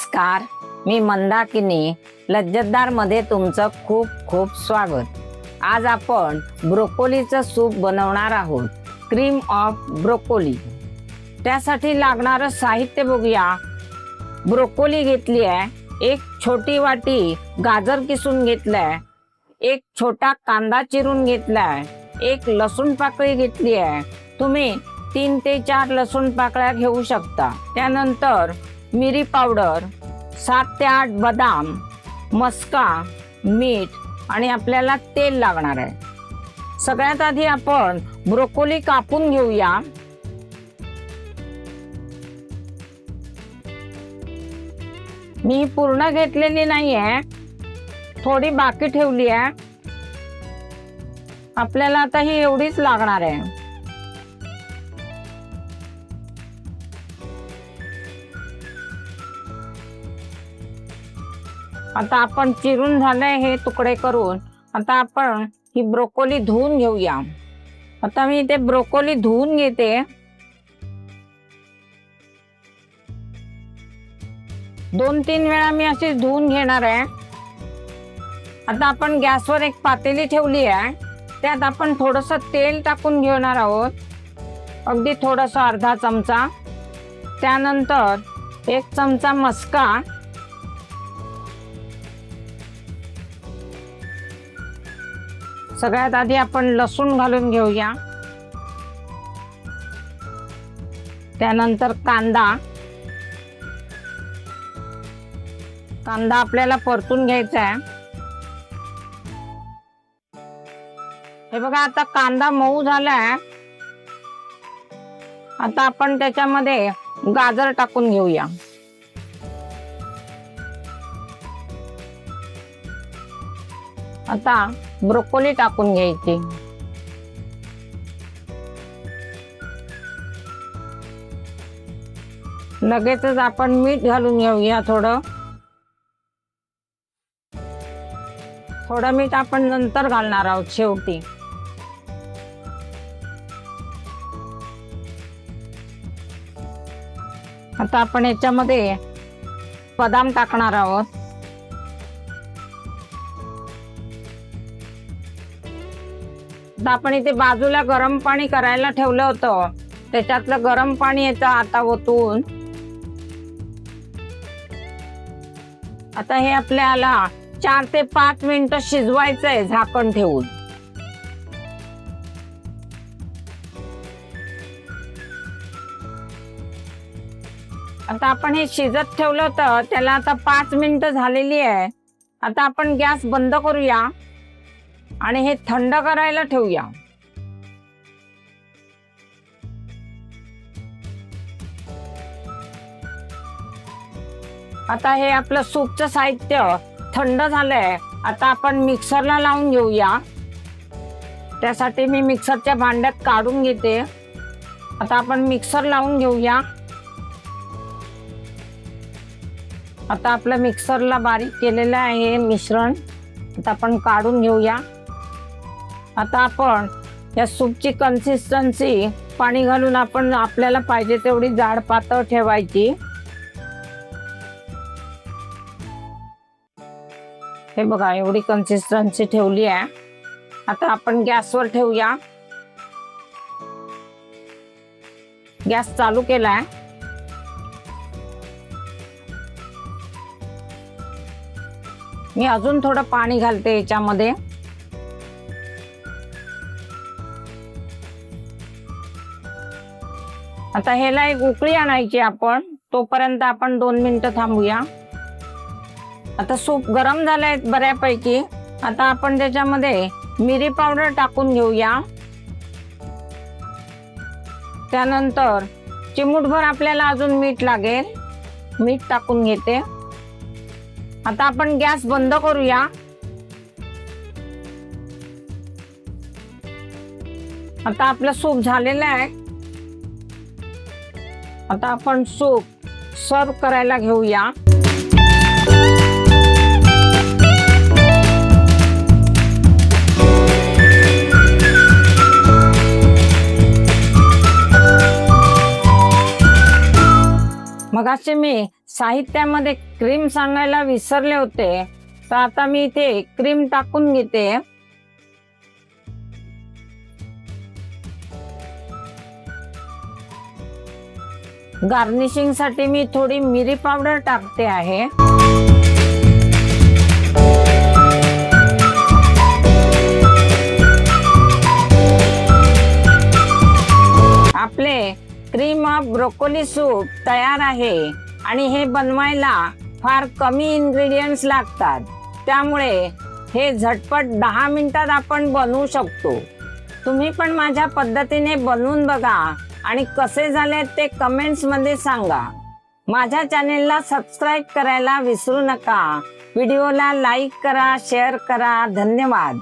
नमस्कार. मी मंदाकिनी लज्जतदारमध्ये तुमचं खूप खूप स्वागत. आज आपण ब्रोकोलीचं सूप बनवणार आहोत. Cream of broccoli. त्यासाठी लागणारं साहित्य बघूया. ब्रोकोली घेतली आहे एक छोटी वाटी गाजर किसून घेतलाय एक छोटा कांदा चिरून घेतलाय एक लसूण पाकळी घेतली आहे तुम्ही तीन ते चार लसूण पाकळ्या घेऊ शकता. त्यानंतर मिरी पावडर सात ते आठ बदाम मस्का मीठ आणि आपल्याला तेल लागणार आहे. सगळ्यात आधी आपण ब्रोकोली कापून घेऊया. मी पूर्ण घेतलेली नाहीये थोडी बाकी ठेवली आहे आपल्याला आता ही एवढीच लागणार आहे. आता आपण चिरून झालंय हे तुकडे करून. आता आपण ही ब्रोकोली धुवून घेऊया. आता मी ते ब्रोकोली धुवून घेते. दोन तीन वेळा मी अशी धुवून घेणार आहे. आता आपण गॅसवर एक पातेली ठेवली आहे. त्यात आपण थोडस तेल टाकून घेणार आहोत. अगदी थोडस अर्धा चमचा. त्यानंतर एक चमचा मस्का. सगळ्यात आधी आपण लसूण घालून घेऊया. त्यानंतर कांदा. कांदा आपल्याला परतून घ्यायचा आहे. हे बघा आता कांदा मऊ झालाय आता आपण त्याच्यामध्ये गाजर टाकून घेऊया. आता ब्रोकोली टाकून घ्यायची. लगेचच आपण मीठ घालून घेऊया थोडं. थोडं मीठ आपण नंतर घालणार आहोत शेवटी. आता आपण याच्यामध्ये बदाम टाकणार आहोत. आपण इथे बाजूला गरम पाणी करायला ठेवलं होतं. त्याच्यातलं गरम पाणी येतं आता ओतून. आता हे आपल्याला चार ते पाच मिनिटं शिजवायचं आहे झाकण ठेवून. आता आपण हे शिजत ठेवलं होतं त्याला आता पाच मिनिटं झालेली आहे. आता आपण गॅस बंद करूया. आणि हे थंड करायला ठेवूया. आता हे आपलं सूपचं साहित्य थंड झालंय. आता आपण मिक्सरला लावून घेऊया. त्यासाठी मी मिक्सरच्या भांड्यात काढून घेते. आता आपण मिक्सर लावून घेऊया. आता आपलं मिक्सरला बारीक केलेलं आहे मिश्रण. आता आपण काढून घेऊया. आता आपण या सूपची कन्सिस्टन्सी पाणी घालून आपण आपल्याला पाहिजे तेवढी जाड पातळ ठेवायची. हे बघा एवढी कन्सिस्टन्सी ठेवली आहे. आता आपण गॅसवर ठेवूया. गॅस चालू केलाय. मी अजून थोडं पाणी घालते याच्यामध्ये. आता ह्याला एक उकळी आणायची आपण. तोपर्यंत आपण दोन मिनटं थांबूया. आता सूप गरम झालंय बऱ्यापैकी. आता आपण त्याच्यामध्ये मिरी पावडर टाकून घेऊया. त्यानंतर चिमूटभर आपल्याला अजून मीठ लागेल. मीठ टाकून घेते. आता आपण गॅस बंद करूया. आता आपलं सूप झालेलं आहे. आता आपण सूप सर्व करायला घेऊया. मगाशी मी साहित्यामध्ये क्रीम सांगायला विसरले होते. तर आता मी इथे क्रीम टाकून घेते. गार्निशिंगसाठी मी थोडी मिरी पावडर टाकते आहे. आपले क्रीम ऑफ ब्रोकोली सूप तयार आहे आणि हे बनवायला फार कमी इन्ग्रेडियंट्स लागतात. त्यामुळे हे झटपट दहा मिनिटात आपण बनवू शकतो. तुम्ही पण माझ्या पद्धतीने बनवून बघा. आणि कसे झाले ते कमेंट्समध्ये सांगा. माझ्या चॅनेलला सबस्क्राईब करायला विसरू नका. व्हिडिओला लाईक करा शेअर करा. धन्यवाद.